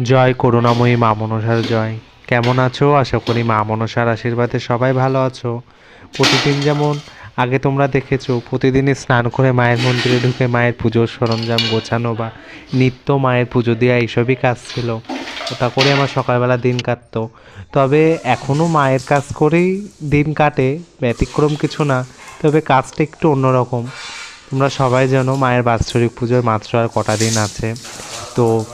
জয় করুণাময়ী মা মনসার জয়। কেমন আছো? আশা করি মা মনসার আশীর্বাদে সবাই ভালো আছো। প্রতিদিন যেমন আগে তোমরা দেখেছ, প্রতিদিনই স্নান করে মায়ের মন্দিরে ঢুকে মায়ের পুজোর সরঞ্জাম গোছানো বা নিত্য মায়ের পুজো দেওয়া এইসবই কাজ ছিল। ওটা করে আমার সকালবেলা দিন কাটতো। তবে এখনও মায়ের কাজ করেই দিন কাটে, ব্যতিক্রম কিছু না, তবে কাজটা একটু অন্যরকম। তোমরা সবাই জানো মায়ের বাৎসরিক পুজোর মাত্র আর কটা দিন আছে। তো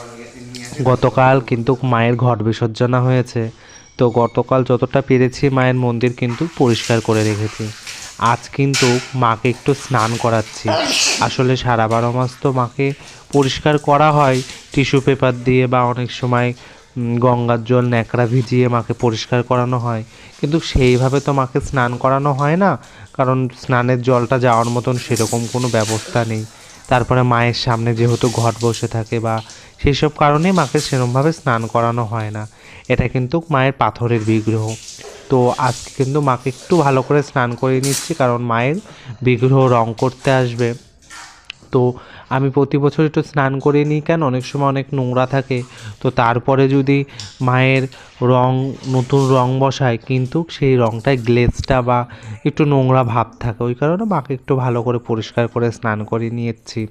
গতকাল কিন্তু মায়ের ঘট বিসর্জনা হয়েছে। তো গতকাল যতটা পেরেছি মায়ের মন্দির কিন্তু পরিষ্কার করে রেখেছি। আজ কিন্তু মাকে একটু স্নান করাচ্ছি। আসলে সারা বারো মাস তো মাকে পরিষ্কার করা হয়। টিস্যু পেপার দিয়ে বা অনেক সময় গঙ্গার জল ন্যাকড়া ভিজিয়ে মাকে পরিষ্কার করানো হয়। কিন্তু সেইভাবে তো মাকে স্নান করানো হয় না। কারণ স্নানের জলটা যাওয়ার মতন সেরকম কোনো ব্যবস্থা নেই। তারপরে মায়ের সামনে যেহেতু ঘট বসে থাকে বা সেই সব কারণে মাকে সেরমভাবে স্নান করানো হয় না। এটা কিন্তু মায়ের পাথরের বিগ্রহ। তো আজকে কিন্তু মাকে একটু ভালো করে স্নান করিয়ে নিচ্ছি কারণ মায়ের বিগ্রহ রং করতে আসবে। তো আমি প্রতি বছর একটু স্নান করে নিই, কেন? অনেক সময় অনেক নোংরা থাকে। তো তারপরে যদি মায়ের রং, নতুন রং বসায়, কিন্তু সেই রংটায় গ্লেজটা বা একটু নোংরা ভাব থাকে। ওই কারণে মাকে একটু ভালো করে পরিষ্কার করে স্নান করে নিয়েছি।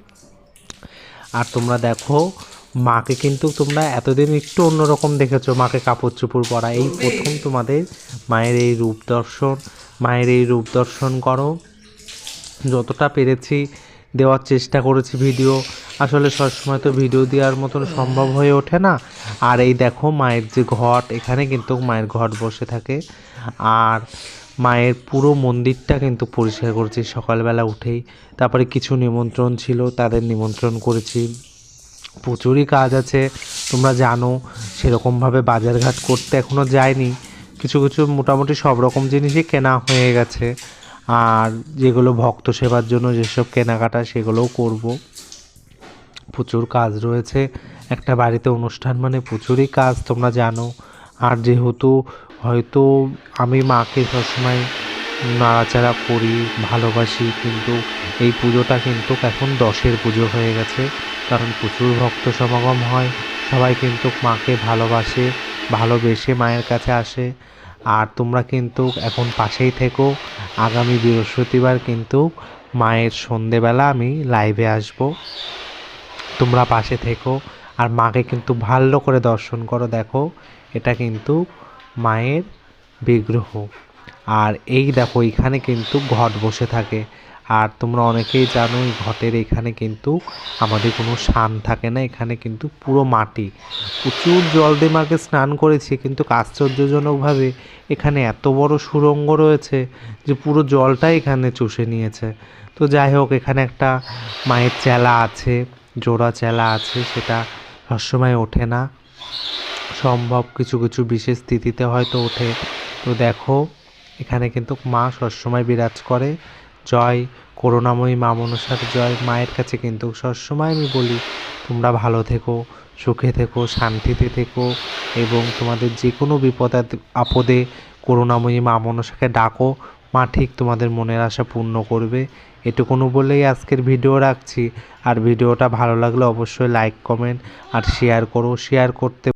আর তোমরা দেখো, মাকে কিন্তু তোমরা এতদিন একটু অন্যরকম দেখেছ। মাকে কাপড় চোপড় পরা। এই প্রথম তোমাদের মায়ের এই রূপ দর্শন, মায়ের এই রূপ দর্শন করো। যতটা পেরেছি দেওয়ার চেষ্টা করেছি ভিডিও। আসলে সবসময় তো ভিডিও দেওয়ার মতন সম্ভব হয়ে ওঠে না। আর এই দেখো মায়ের যে ঘট, এখানে কিন্তু মায়ের ঘট বসে থাকে। আর মায়ের পুরো মন্দিরটা কিন্তু পরিষ্কার করেছি সকালবেলা উঠেই। তারপরে কিছু নিমন্ত্রণ ছিল, তাদের নিমন্ত্রণ করেছি। প্রচুরই কাজ আছে, তোমরা জানো, সেরকমভাবে বাজারঘাট করতে এখনও যায়নি কিছু কিছু মোটামুটি সব রকম জিনিসই কেনা হয়ে গেছে। আর যেগুলো ভক্ত সেবার জন্য যেসব কেনাকাটা, সেগুলোও করব। প্রচুর কাজ রয়েছে। একটা বাড়িতে অনুষ্ঠান মানে প্রচুরই কাজ, তোমরা জানো। আর যেহেতু হয়তো আমি মাকে সবসময় নাড়াচাড়া করি, ভালোবাসি, কিন্তু এই পুজোটা কিন্তু এখন দশের পুজো হয়ে গেছে। কারণ প্রচুর ভক্ত সমাগম হয়, সবাই কিন্তু মাকে ভালোবাসে, ভালোবেসে মায়ের কাছে আসে। আর তোমরা কিন্তু এখন পাশেই থেকো। আগামী বৃহস্পতিবার কিন্তু মায়ের সন্ধেবেলা আমি লাইভে আসব। তোমরা পাশে থেকো আর মাকে কিন্তু ভালো করে দর্শন করো, দেখো। এটা কিন্তু মায়ের বিগ্রহ। আর এই দেখো এইখানে কিন্তু ঘট বসে থাকে। আর তোমরা অনেকেই জানো এই ঘটের এখানে কিন্তু আমাদের কোনো শান থাকে না, এখানে কিন্তু পুরো মাটি। প্রচুর জল দিয়ে মাকে স্নান করেছি, কিন্তু আশ্চর্যজনকভাবে এখানে এত বড় সুরঙ্গ রয়েছে যে পুরো জলটাই এখানে চষে নিয়েছে। তো যাই হোক, এখানে একটা মায়ের চেলা আছে, জোড়া চেলা আছে, সেটা সবসময় ওঠে না। সম্ভব কিছু কিছু বিশেষ স্থিতিতে হয়তো ওঠে। তো দেখো, এখানে কিন্তু মা সবসময় বিরাজ করে। জয়, করুণাময়ী মা মনসার জয় মায়ের কাছে কিন্তু সবসময় আমি বলি, তোমরা ভালো থেকো, সুখে থেকো, শান্তিতে থেকো এবং তোমাদের যে কোনো বিপদ আপদে করুণাময়ী মা মনসাকে ডাকো, মা ঠিক তোমাদের মনের আশা পূর্ণ করবে। এটুকুনো বলেই আজকের ভিডিও রাখছি। আর ভিডিওটা ভালো লাগলে অবশ্যই লাইক কমেন্ট আর শেয়ার করো। শেয়ার করতে